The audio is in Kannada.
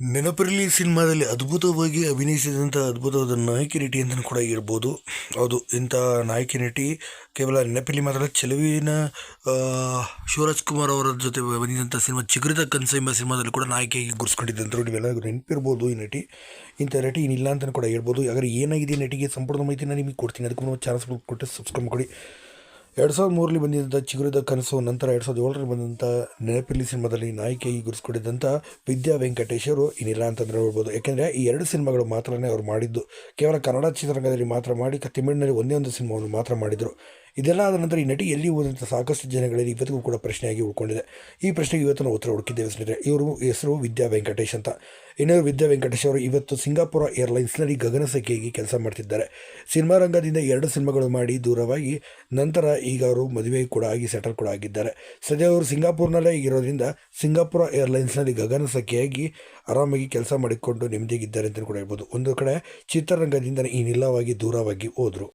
ನೆನಪಿರಲಿ ಸಿನಿಮಾದಲ್ಲಿ ಅದ್ಭುತವಾಗಿ ಅಭಿನಯಿಸಿದಂಥ ಅದ್ಭುತವಾದ ನಾಯಕಿ ನಟಿ ಅಂತಲೂ ಕೂಡ ಇರ್ಬೋದು ಹೌದು, ಇಂಥ ನಾಯಕಿ ನಟಿ ಕೇವಲ ನೆನಪಿರಲಿ ಮಾತ್ರ ಚೆಲುವಿನ ಶಿವರಾಜ್ ಕುಮಾರ್ ಅವರ ಜೊತೆ ಬಂದಿದ್ದಂಥ ಸಿನಿಮಾ ಚಿಗುರಿದ ಕನಸು ಎಂಬ ಸಿನಿಮಾದಲ್ಲಿ ಕೂಡ ನಾಯಕಿಯಾಗಿ ಗುರ್ಸ್ಕೊಂಡಿದ್ದಂಥವ್ರು ನೀವೆಲ್ಲ ನೆನಪಿರ್ಬೋದು ಈ ನಟಿ. ಇಂಥ ನಟಿ ಇನ್ನಿಲ್ಲ ಅಂತಲೂ ಕೂಡ ಹೇಳ್ಬೋದು. ಯಾಕಂದರೆ ಏನಾಗಿದೆ ನಟಿಗೆ ಸಂಪೂರ್ಣ ಮಾಹಿತಿ ನಾನು ನಿಮಗೆ ಕೊಡ್ತೀನಿ. ಅದಕ್ಕೂ ನಾವು ಚಾನಲ್ಸ್ ಕೊಟ್ಟು ಸಬ್ಸ್ಕ್ರೈಬ್ ಮಾಡಿ. ಎರಡು ಸಾವಿರದ ಮೂರರಲ್ಲಿ ಬಂದಿದ್ದಂಥ ಚಿಗುರಿದ ಕನಸು, ನಂತರ ಎರಡು ಸಾವಿರದ ಏಳರಲ್ಲಿ ಬಂದಂಥ ನೆನಪಿರ್ಲಿ ಸಿನಿಮಾದಲ್ಲಿ ನಾಯಕಿಯಾಗಿ ಗುರುಸ್ಕೊಂಡಿದ್ದಂಥ ವಿದ್ಯಾ ವೆಂಕಟೇಶ್ ಅವರು ಅಂತಂದ್ರೆ ಹೇಳ್ಬೋದು ಯಾಕೆಂದರೆ ಈ ಎರಡು ಸಿನಿಮಾಗಳು ಮಾತ್ರನೇ ಅವರು ಮಾಡಿದ್ದು. ಕೇವಲ ಕನ್ನಡ ಚಿತ್ರರಂಗದಲ್ಲಿ ಮಾತ್ರ ಮಾಡಿ ತಮಿಳಿನಲ್ಲಿ ಒಂದೇ ಒಂದು ಸಿನಿಮಾವನ್ನು ಮಾತ್ರ ಮಾಡಿದರು. ಇದೆಲ್ಲ ಆದ ನಂತರ ಈ ನಟಿ ಎಲ್ಲಿ ಹೋದಂಥ ಸಾಕಷ್ಟು ಜನಗಳಲ್ಲಿ ಇವತ್ತಿಗೂ ಕೂಡ ಪ್ರಶ್ನೆಯಾಗಿ ಉಳ್ಕೊಂಡಿದೆ. ಈ ಪ್ರಶ್ನೆಗೆ ಇವತ್ತು ನಾವು ಉತ್ತರ ಹುಡುಕಿದ್ದೇವೆ ಸ್ನೇಹಿತರೆ. ಇವರು ಹೆಸರು ವಿದ್ಯಾ ವೆಂಕಟೇಶ್ ಅಂತ. ಇನ್ನೊಂದು ವಿದ್ಯಾ ವೆಂಕಟೇಶ್ ಅವರು ಇವತ್ತು ಸಿಂಗಾಪುರ ಏರ್ಲೈನ್ಸ್ನಲ್ಲಿ ಗಗನಸಖಿಯಾಗಿ ಕೆಲಸ ಮಾಡ್ತಿದ್ದಾರೆ. ಸಿನಿಮಾ ರಂಗದಿಂದ ಎರಡು ಸಿನಿಮಾಗಳು ಮಾಡಿ ದೂರವಾಗಿ ನಂತರ ಈಗ ಅವರು ಮದುವೆ ಕೂಡ ಆಗಿ ಸೆಟಲ್ ಕೂಡ ಆಗಿದ್ದಾರೆ. ಸದ್ಯ ಅವರು ಸಿಂಗಾಪುರ್ನಲ್ಲೇ ಇರೋದ್ರಿಂದ ಸಿಂಗಾಪುರ ಏರ್ಲೈನ್ಸ್ನಲ್ಲಿ ಗಗನಸಖಿಯಾಗಿ ಆರಾಮಾಗಿ ಕೆಲಸ ಮಾಡಿಕೊಂಡು ನೆಮ್ಮದಿಯಾಗಿದ್ದಾರೆ ಅಂತ ಕೂಡ ಹೇಳ್ಬೋದು. ಒಂದು ಕಡೆ ಚಿತ್ರರಂಗದಿಂದ ಈ ನಿಲ್ಲವಾಗಿ ದೂರವಾಗಿ ಹೋದರು.